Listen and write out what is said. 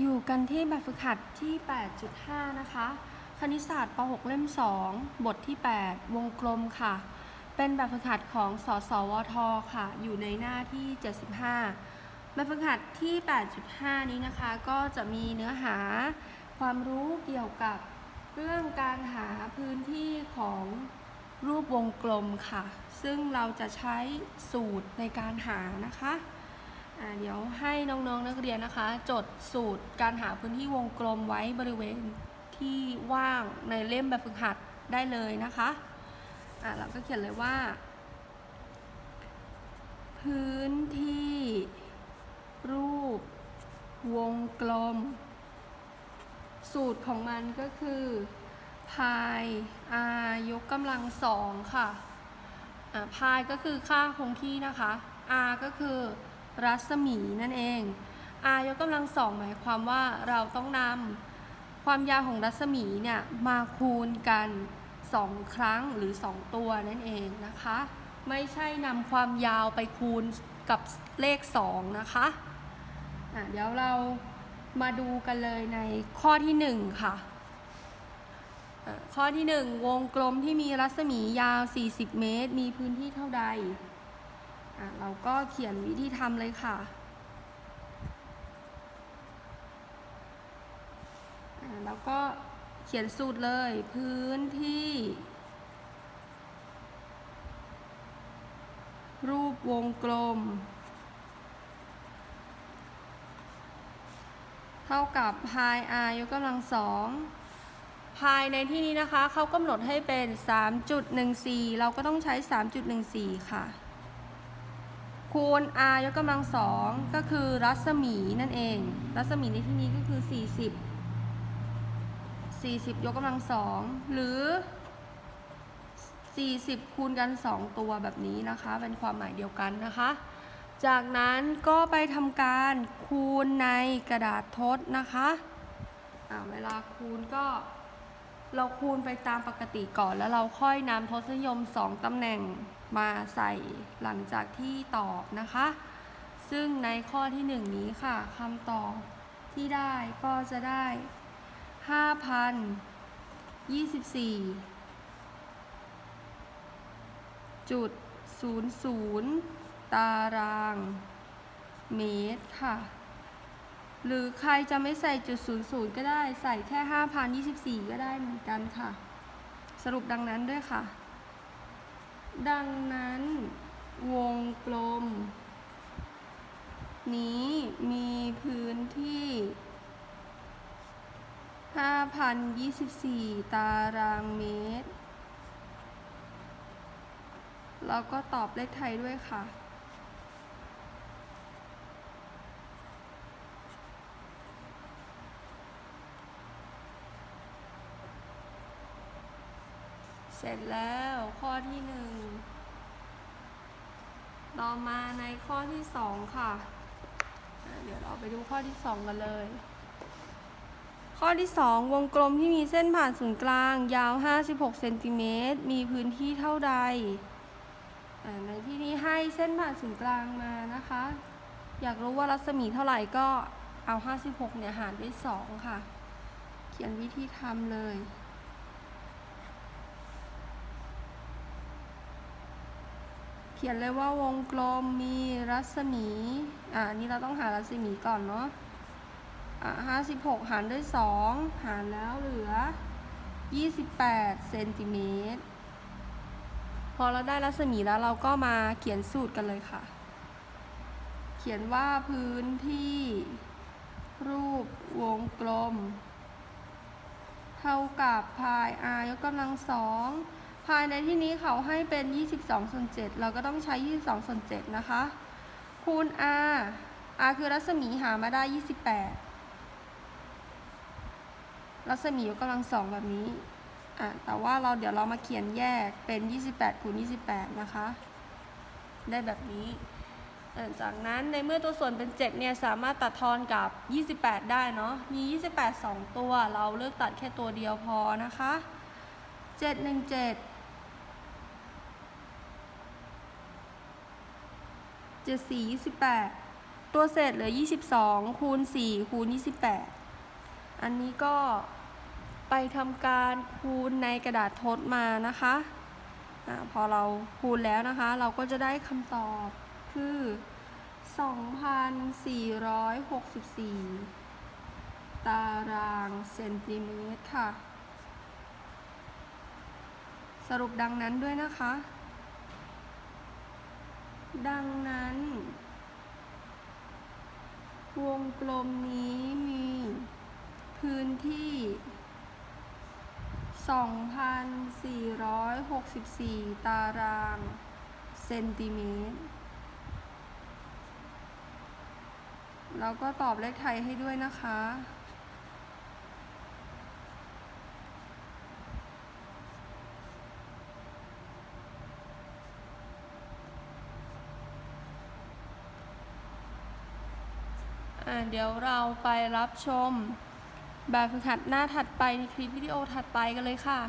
อยู่กันที่แบบฝึกหัดที่ 8.5 นะคะ คณิตศาสตร์ป .6 เล่ม 2 บทที่ 8 วงกลมค่ะ เป็นแบบฝึกหัดของสสวท ค่ะ อยู่ในหน้าที่ 75 แบบฝึกหัดที่ 8.5 นี้นะคะ ก็จะมีเนื้อหาความรู้เกี่ยวกับเรื่องการหาพื้นที่ของรูปวงกลมค่ะ ซึ่งเราจะใช้สูตรในการหานะคะ เดี๋ยวให้น้องๆนนักเรียนนะคะ จดสูตรการหาพื้นที่วงกลมไว้บริเวณที่ว่างในเล่มแบบฝึกหัดได้เลยนะคะอ่าเราก็เขียนเลยว่า พื้นที่ รูป วงกลม สูตรของมันก็คือพาย r ยกกำลังสองค่ะอ่าพายก็คือค่าคงที่นะคะ r ก็คือ รัศมีนั่นเอง r ยกกำลังสองหมายความว่าเราต้องนำความยาวของรัศมีเนี่ยมาคูณกัน 2 ครั้งหรือ 2 ตัวนั่นเองนะคะ ไม่ใช่นำความยาวไปคูณกับเลข 2 นะคะะเดี๋ยวเรามาดูกันเลยในข้อที่ 1 ค่ะอะข้อที่ 1 วงกลมที่มีรัศมียาว 40 เมตร มีพื้นที่เท่าใด เราก็เขียนวิธีทำเลยค่ะแล้วก็เขียนสูตรเลย พื้นที่ รูปวงกลม เท่ากับพาย r ยกกำลังสองพายในที่นี้นะคะ เขากำหนดให้เป็น 3.14 เราก็ต้องใช้ 3.14 ค่ะ คูณ r ยกกำลังสองก็คือรัศมีนั่นเอง รัศมีในที่นี้ก็คือ 40 40 ยกกำลังสองหรือ 40 คูณกัน 2 ตัวแบบนี้นะคะ เป็นความหมายเดียวกันนะคะ จากนั้นก็ไปทำการคูณในกระดาษทดนะคะเวลาคูณก็เราคูณไปตามปกติก่อนแล้วเราค่อยนำทศนิยม 2ตำแหน่ง มาใส่หลังจากที่ตอบนะคะ ซึ่งในข้อที่ 1 นี้ค่ะคำตอบที่ได้ก็จะได้ 5,024จุดศูนย์ศูนย์ตาราง เมตรค่ะ หรือใครจะไม่ใส่จุดศูนย์ศูนย์ก็ได้ใส่แค่ห้าพันยี่สิบสี่ก็ได้เหมือนกันค่ะ สรุปดังนั้นด้วยค่ะ ดังนั้น วงกลม นี้มีพื้นที่ 5,024 ตารางเมตร แล้วก็ตอบเลขไทยด้วยค่ะ เสร็จแล้วข้อที่หนึ่งต่อมาในข้อที่สองค่ะ เดี๋ยวเราไปดูข้อที่สองกันเลย ข้อที่สองวงกลมที่มีเส้นผ่านศูนย์กลาง ยาว 56เซนติเมตรมีพื้นที่เท่าใด ในที่นี้ให้เส้นผ่านศูนย์กลางมานะคะ อยากรู้ว่ารัศมีเท่าไหร่ก็เอา 56เนี่ยหารด้วย2ค่ะ เขียนวิธีทำเลย เขียนเลยว่าวงกลมมีรัศมี อ่านี่เราต้องหารัศมีก่อนเนาะ อ่า56หกหารด้วย2หารแล้วเหลือ28เซนติเมตร พอเราได้รัศมีแล้วเราก็มาเขียนสูตรกันเลยค่ะ เขียนว่าพื้นที่ รูปวงกลม เท่ากับพาย r ยกกำลังสอง พายในที่นี้เขาให้เป็น 22ส่วน7เราก็ต้องใช้ 22ส่วน7นะคะ คูณ r r คือรัศมีหามาได้ 28 รัศมียกกำลังสองแบบนี้อะแต่ว่าเราเดี๋ยวเรามาเขียนแยกเป็น 28คูณ28 นะคะ ได้แบบนี้ จากนั้นในเมื่อตัวส่วนเป็น 7 เนี่ย สามารถตัดทอนกับ 28 ได้เนาะ มี 28 2 ตัว เราเลือกตัดแค่ตัวเดียวพอนะคะ717 74 28ตัวเศษเหลือ22คูณ4คูณ28อันนี้ก็ไปทำการคูณในกระดาษทดมานะคะอะพอเราคูณแล้วนะคะ เราก็จะได้คำตอบคือ 2,464 ตารางเซนติเมตรค่ะ สรุปดังนั้นด้วยนะคะ ดังนั้น วงกลมนี้มี พื้นที่ 2,464 ตาราง เซนติเมตร แล้วก็ตอบเลขไทยให้ด้วยนะคะ เดี๋ยวเราไปรับชม แบบฝึกหัดหน้าถัดไปในคลิปวิดีโอถัดไปกันเลยค่ะ